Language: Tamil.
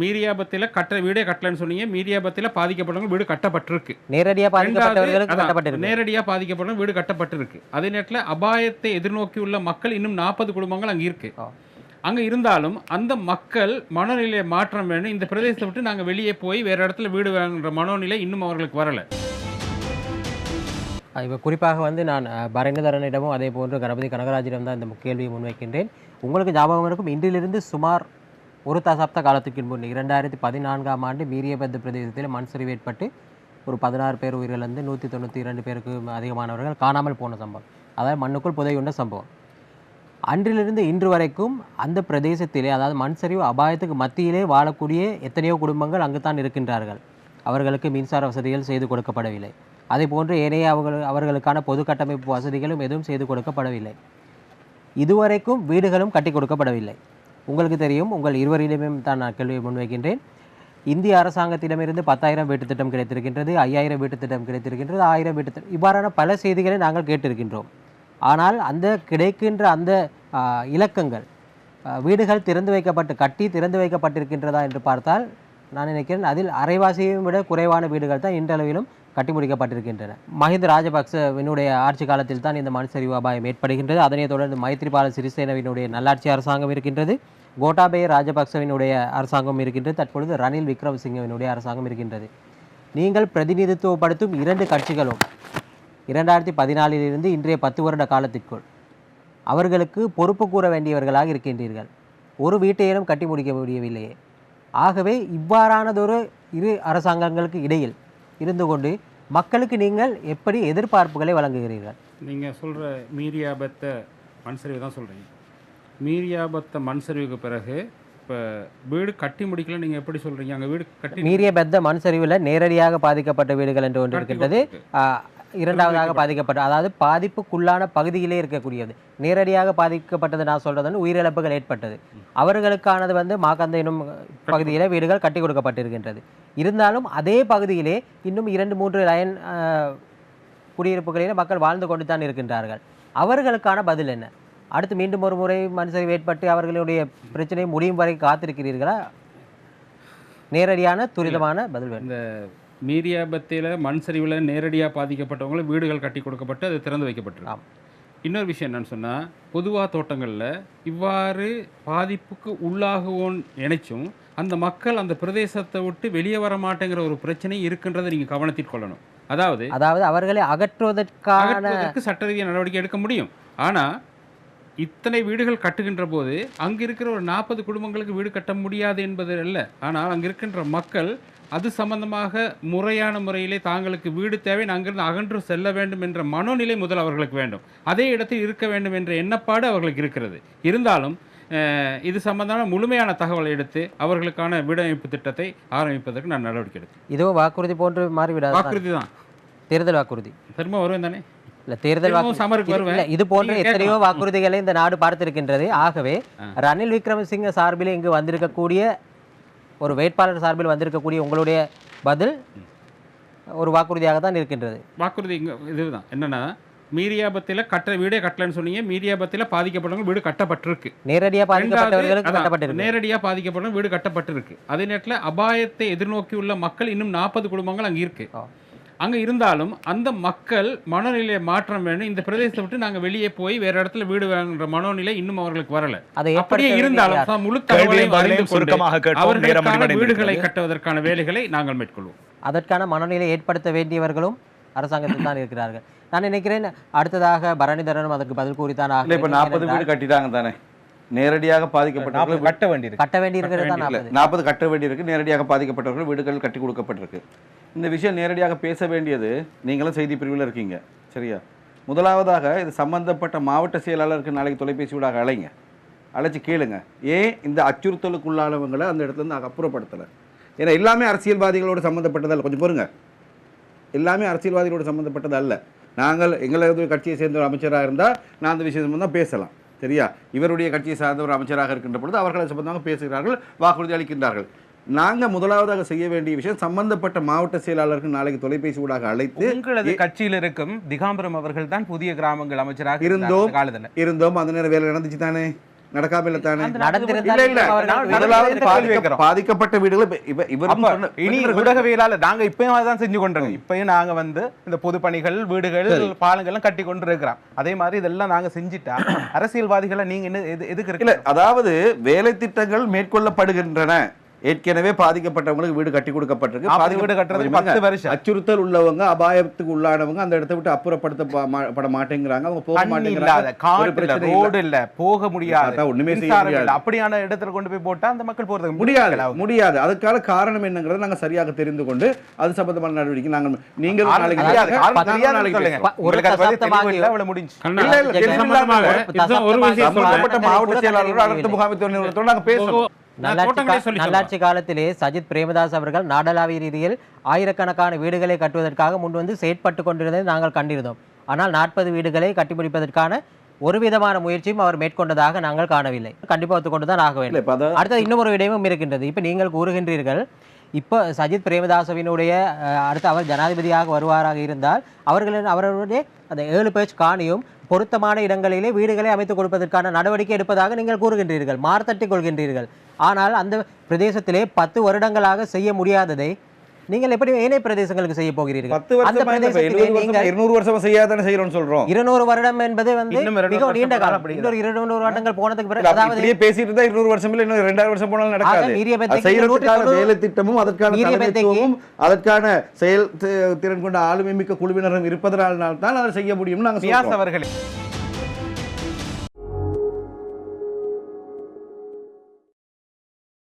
மீரியாபத்தில் கட்ட வீடே கட்டலன்னு சொன்னீங்க. மீரியாபத்தில் பாதிக்கப்பட்டவங்க வீடு கட்டப்பட்டிருக்கு. பாதிக்கப்பட்டவர்களுக்கு நேரடியாக பாதிக்கப்பட்டவங்க வீடு கட்டப்பட்டிருக்கு. அதே நேரத்தில் அபாயத்தை எதிர்நோக்கியுள்ள மக்கள் இன்னும் நாற்பது குடும்பங்கள் அங்கே இருக்கு. அங்க இருந்தாலும் அந்த மக்கள் மனநிலையை மாற்றம் வேணும். இந்த பிரதேசத்தை விட்டு நாங்க வெளியே போய் வேற இடத்துல வீடு வாங்குற மனோநிலை இன்னும் அவர்களுக்கு வரல. இப்போ குறிப்பாக வந்து நான் பரங்கதரனிடமும் அதே போன்று கணபதி கனகராஜிடம் தான் இந்த கேள்வியை முன்வைக்கின்றேன். உங்களுக்கு ஞாபகம் இருக்கும் இன்றிலிருந்து சுமார் ஒரு தசாப்த காலத்துக்கு முன் இரண்டாயிரத்தி பதினான்காம் ஆண்டு மீரியபத்து பிரதேசத்தில் மண் சரிவு ஏற்பட்டு ஒரு பதினாறு பேர் உயிரிழந்து நூற்றி தொண்ணூற்றி இரண்டு பேருக்கு அதிகமானவர்கள் காணாமல் போன சம்பவம். அதாவது மண்ணுக்குள் புதையுண்ட சம்பவம். அன்றிலிருந்து இன்று வரைக்கும் அந்த பிரதேசத்திலே அதாவது மண் சரிவு அபாயத்துக்கு மத்தியிலே வாழக்கூடிய எத்தனையோ குடும்பங்கள் அங்குதான் இருக்கின்றார்கள். அவர்களுக்கு மின்சார வசதிகள் செய்து கொடுக்கப்படவில்லை. அதே போன்று ஏனைய அவர்கள் அவர்களுக்கான பொது கட்டமைப்பு வசதிகளும் எதுவும் செய்து கொடுக்கப்படவில்லை. இதுவரைக்கும் வீடுகளும் கட்டி கொடுக்கப்படவில்லை. உங்களுக்கு தெரியும் உங்கள் இருவரிடமும் தான் நான் கேள்வியை முன்வைக்கின்றேன். இந்திய அரசாங்கத்திடமிருந்து பத்தாயிரம் வீட்டுத் திட்டம் கிடைத்திருக்கின்றது ஐயாயிரம் வீட்டுத் திட்டம் கிடைத்திருக்கின்றது ஆயிரம் வீட்டு திட்டம் இவ்வாறான பல செய்திகளை நாங்கள் கேட்டிருக்கின்றோம். ஆனால் அந்த கிடைக்கின்ற அந்த இலக்கங்கள் வீடுகள் திறந்து வைக்கப்பட்டு கட்டி திறந்து வைக்கப்பட்டிருக்கின்றதா என்று பார்த்தால் நான் நினைக்கிறேன் அதில் அரைவாசியையும் விட குறைவான வீடுகள் தான் இன்றளவிலும் கட்டி முடிக்கப்பட்டிருக்கின்றன மஹிந்த ராஜபக்சவினுடைய ஆட்சி காலத்தில் தான் இந்த மண் அபாயம் ஏற்படுகின்றது. அதனைத் தொடர்ந்து மைத்ரிபால சிறிசேனவினுடைய நல்லாட்சி அரசாங்கம் இருக்கின்றது. கோட்டாபய ராஜபக்சவினுடைய அரசாங்கம் இருக்கின்றது. தற்பொழுது ரணில் விக்ரமசிங்கவினுடைய அரசாங்கம் இருக்கின்றது. நீங்கள் பிரதிநிதித்துவப்படுத்தும் இரண்டு கட்சிகளும் இரண்டாயிரத்தி பதினாலிலிருந்து இன்றைய பத்து வருட காலத்திற்குள் அவர்களுக்கு பொறுப்பு கூற வேண்டியவர்களாக இருக்கின்றீர்கள். ஒரு வீட்டையிலும் கட்டி முடிக்க முடியவில்லையே. ஆகவே இவ்வாறானதொரு இரு அரசாங்கங்களுக்கு இடையில் இருந்து கொண்டு மக்களுக்கு நீங்கள் எப்படி எதிர்பார்ப்புகளை வழங்குகிறீர்கள்? நீங்க சொல்ற மீரியாபத்த மண் சரிவு தான் சொல்றீங்க. மீரியாபத்த மண் சரிவுக்கு பிறகு இப்போ வீடு கட்டி முடிக்கல நீங்க எப்படி சொல்றீங்க? அங்க வீடு கட்டி மீறிய பெத்த மண் சரிவில் நேரடியாக பாதிக்கப்பட்ட வீடுகள் என்று ஒன்று இருக்கின்றது. இரண்டாவதாக பாதிக்கப்பட்ட அதாவது பாதிப்புக்குள்ளான பகுதியிலே இருக்கக்கூடியது. நேரடியாக பாதிக்கப்பட்டது நான் சொல்றது வந்து உயிரிழப்புகள் ஏற்பட்டது. அவர்களுக்கானது வந்து மாக்கந்த எனும் பகுதியிலே வீடுகள் கட்டி கொடுக்கப்பட்டிருக்கின்றது. இருந்தாலும் அதே பகுதியிலே இன்னும் இரண்டு மூன்று ஆ, குடியிருப்புகளிலே மக்கள் வாழ்ந்து கொண்டு தான் இருக்கின்றார்கள். அவர்களுக்கான பதில் என்ன? அடுத்து மீண்டும் ஒரு முறை சரிவு ஏற்பட்டு அவர்களுடைய பிரச்சனை முடியும் வரை காத்திருக்கிறீர்களா? நேரடியான துரிதமான பதில் வேணும். இந்த மீரியாபத்தில் மண் சரிவில் நேரடியாக பாதிக்கப்பட்டவங்களை வீடுகள் கட்டி கொடுக்கப்பட்டு அது திறந்து வைக்கப்பட்டிருக்கு. இன்னொரு விஷயம் என்னன்னு சொன்னால் பொதுவாக தோட்டங்களில் இவ்வாறு பாதிப்புக்கு உள்ளாகுவோன்னு நினைச்சும் அந்த மக்கள் அந்த பிரதேசத்தை விட்டு வெளியே வர மாட்டேங்கிற ஒரு பிரச்சனை இருக்கின்றதை நீங்கள் கவனத்தில் கொள்ளணும். அதாவது அதாவது அவர்களை அகற்றுவதற்கான அகற்றுவதற்கு சட்ட ரீதியாக நடவடிக்கை எடுக்க முடியும். ஆனால் இத்தனை வீடுகள் கட்டுகின்ற போது அங்கே இருக்கிற ஒரு நாற்பது குடும்பங்களுக்கு வீடு கட்ட முடியாது என்பது அல்ல. ஆனால் அங்கே இருக்கின்ற மக்கள் அது சம்பந்தமாக முறையான முறையிலே தாங்களுக்கு வீடு தேவை. அங்கிருந்து அகன்று செல்ல வேண்டும் என்ற மனோநிலை முதல் அவர்களுக்கு வேண்டும். அதே இடத்தில் இருக்க வேண்டும் என்ற எண்ணப்பாடு அவர்களுக்கு இருக்கிறது. இருந்தாலும் இது சம்பந்தமான முழுமையான தகவலை எடுத்து அவர்களுக்கான வீடமைப்பு திட்டத்தை ஆரம்பிப்பதற்கு நான் நடவடிக்கை எடுத்தேன். இதோ வாக்குறுதி போன்று மாறிவிடாது வாக்குறுதி தான். தேர்தல் வாக்குறுதி. திரும்ப வருவேன் தானே? இல்ல தேர்தல் வாக்கு இது- போன்ற எத்தனையோ. வாக்குறுதிகளை இந்த நாடு பார்த்திருக்கின்றது. ஆகவே. ரணில் விக்ரமசிங்க சார்பில் இங்கு வந்திருக்கக்கூடிய ஒரு வேட்பாளர் சார்பில் வந்திருக்கக்கூடிய உங்களுடைய பதில் ஒரு வாக்குறுதியாக தான் இருக்கின்றது. வாக்குறுதி இதுதான். என்னன்னா மீரியாபத்தில் கட்ட வீடே கட்டலன்னு சொன்னீங்க. மீரியாபத்தில் பாதிக்கப்பட்டவங்க வீடு கட்டப்பட்டிருக்கு. நேரடியாக பாதிக்கப்பட்டவர்களுக்கு ரெண்டாவது, அதான், கட்டப்பட்டிருக்கு நேரடியா பாதிக்கப்பட்டவங்க வீடு கட்டப்பட்டிருக்கு. அதே நேரத்தில் அபாயத்தை எதிர்நோக்கியுள்ள மக்கள் இன்னும் நாற்பது குடும்பங்கள் அங்க இருக்கு. ஆ. அங்க இருந்தாலும் அந்த மக்கள் மனநிலையை மாற்றம் வேணும். இந்த பிரதேசத்தை விட்டு நாங்க வெளியே போய் வேற இடத்துல வீடு வாங்குற மனோநிலை இன்னும் அவர்களுக்கு வரல. அதை அப்படியே இருந்தாலும் முழு தகவலையும் வீடுகளை. கட்டுவதற்கான வேலைகளை நாங்கள் மேற்கொள்வோம்? அதற்கான மனநிலை ஏற்படுத்த வேண்டியவர்களும் அரசாங்கத்தில் தான் இருக்கிறார்கள். நான் நினைக்கிறேன் அடுத்ததாக பரணிதரனும் அதற்கு பதில் கூறித்தான் ஆக இல்ல இப்ப. நாற்பது வீடு கட்டிட்டாங்க தானே? நேரடியாக பாதிக்கப்பட்டவர்கள் கட்ட வேண்டியிருக்கு. கட்ட வேண்டியிருக்கிறது நாற்பது கட்ட வேண்டியிருக்கு. நேரடியாக பாதிக்கப்பட்டவர்கள் வீடுகள் கட்டி கொடுக்கப்பட்டிருக்கு. இந்த விஷயம் நேரடியாக பேச வேண்டியது நீங்களும் செய்தி பிரிவில் இருக்கீங்க. சரியா? முதலாவதாக இது சம்பந்தப்பட்ட மாவட்ட செயலாளருக்கு நாளைக்கு தொலைபேசி ஊடாக அழைங்க. அழைச்சி கேளுங்க. ஏன் இந்த அச்சுறுத்தலுக்குள்ளானவங்களை அந்த இடத்துலேருந்து அப்புறப்படுத்தலை? ஏன்னா எல்லாமே அரசியல்வாதிகளோடு சம்மந்தப்பட்டதல்ல கொஞ்சம் பொறுங்க. எல்லாமே அரசியல்வாதிகளோடு சம்மந்தப்பட்டது அல்ல நாங்கள் எங்களது கட்சியை சேர்ந்த ஒரு அமைச்சராக இருந்தால் நான் அந்த விஷயம் தான் பேசலாம். சரியா? இவருடைய கட்சியை சார்ந்த ஒரு அமைச்சராக இருக்கின்ற பொழுது அவர்களை சம்பந்தமாக பேசுகிறார்கள் வாக்குறுதி அளிக்கின்றார்கள். நாங்கள் முதலாவதாக செய்ய வேண்டிய விஷயம் சம்பந்தப்பட்ட மாவட்ட செயலாளருக்கு நாளைக்கு தொலைபேசி ஊடாக அழைத்து உங்களது கட்சியில் இருக்கும் திகாம்பரம் அவர்கள் தான் புதிய கிராமங்கள் அமைச்சராக இருந்தோம். இருந்தார் அந்த காலத்துல. இருந்தோம். அந்த நேரம் வேலை நடந்துச்சு தானே? நடக்காம இல்ல தானே? இல்ல, முதலாவது. பாதிக்கப்பட்ட வீடுகள் இனி நாங்க இப்பயும் அதான் செஞ்சு கொண்டிருக்கோம். இப்பயும் நாங்க வந்து இந்த பொது பணிகள் வீடுகள் பாலங்கள்லாம் கட்டி கொண்டு இருக்கிறோம் அதே மாதிரி இதெல்லாம் நாங்க செஞ்சுட்டா அரசியல்வாதிகளை நீங்க என்ன எது- எதுக்கு இல்ல இருக்கு அதாவது வேலை திட்டங்கள் மேற்கொள்ளப்படுகின்றன. ஏற்கனவே பாதிக்கப்பட்டவங்களுக்கு வீடு கட்டி கொடுக்கப்பட்டிருக்கு. வீடு பத்து வருஷம். அச்சுறுத்தல் உள்ளவங்க அபாயத்துக்கு உள்ளானவங்க அந்த இடத்தை விட்டு அப்புறப்படுத்த ப- மா- பட மாட்டேங்கிறாங்க. அவங்க போக மாட்டேங்கிறாங்க இல்ல. ரோடு போக முடியாது. ஒண்ணுமே செய்ய முடியாது. அப்படியான இடத்துல கொண்டு போய் போட்டா அந்த மக்கள் போறதுக்கு முடியாது. முடியாது முடியாது. அதுக்கான காரணம் என்னங்கிறத நாங்க சரியாக தெரிந்து கொண்டு அது சம்பந்தமான நடவடிக்கை நாங்கள் நீங்கள் சொல்லுங்க. பேசுவோம். ஒரு விஷயம் மாவட்ட செயலாளரோட அடுத்த முகாமைத்துவ நிறுவனத்தோட நாங்க பேசுவோம் நல்லாட்சி காலத்திலே சஜித் பிரேமதாஸ் அவர்கள் நாடளாவிய ரீதியில் ஆயிரக்கணக்கான வீடுகளை கட்டுவதற்காக முன் வந்து செயற்பட்டு கொண்டிருந்ததை நாங்கள் கண்டிருந்தோம். ஆனால் நாற்பது வீடுகளை கட்டிப்பிடிப்பதற்கான ஒரு விதமான முயற்சியும் அவர் மேற்கொண்டதாக நாங்கள் காணவில்லை. கண்டிப்பாக ஒத்துக்கொண்டு தான் ஆக வேண்டும். அடுத்தது இன்னும் ஒரு விடயமும் இருக்கின்றது. இப்போ நீங்கள் கூறுகின்றீர்கள் இப்போ சஜித் பிரேமதாசவினுடைய அடுத்து அவர் ஜனாதிபதியாக வருவாராக இருந்தால் அவர்களின் அவர்களுடைய அந்த ஏழு பேஜ் காணியும் பொருத்தமான இடங்களிலே வீடுகளை அமைத்துக் கொடுப்பதற்கான நடவடிக்கை எடுப்பதாக நீங்கள் கூறுகின்றீர்கள். மார்த்தட்டிக் கொள்கின்றீர்கள். ஆனால் அந்த பிரதேசத்திலே பத்து வருடங்களாக செய்ய முடியாததை நீங்கள் எப்படி ஏனைய பிரதேசங்களுக்கு செய்ய போகிறீர்கள்? பத்து அந்த வருஷமா இருநூறு வருஷமா செய்யாதானே செய்யறோம்னு சொல்றோம். இருநூறு வருடம் என்பது வந்து மிகவும் நீண்ட காலம். இன்னொரு இருநூறு வருடங்கள் போனதுக்கு பிறகு அதாவது இப்படியே பேசிட்டு இருந்தா இருநூறு வருஷம் இல்ல இன்னும் ரெண்டாயிரம் வருஷம் போனாலும் நடக்காது. செய்யறதுக்கான வேலை திட்டமும் அதற்கான தலைமைத்துவமும் அதற்கான செயல் திறன் கொண்ட ஆளுமை மிக்க குழுவினரும் இருப்பதனால் தான் அதை செய்ய முடியும்னு நாங்க அவர்களே.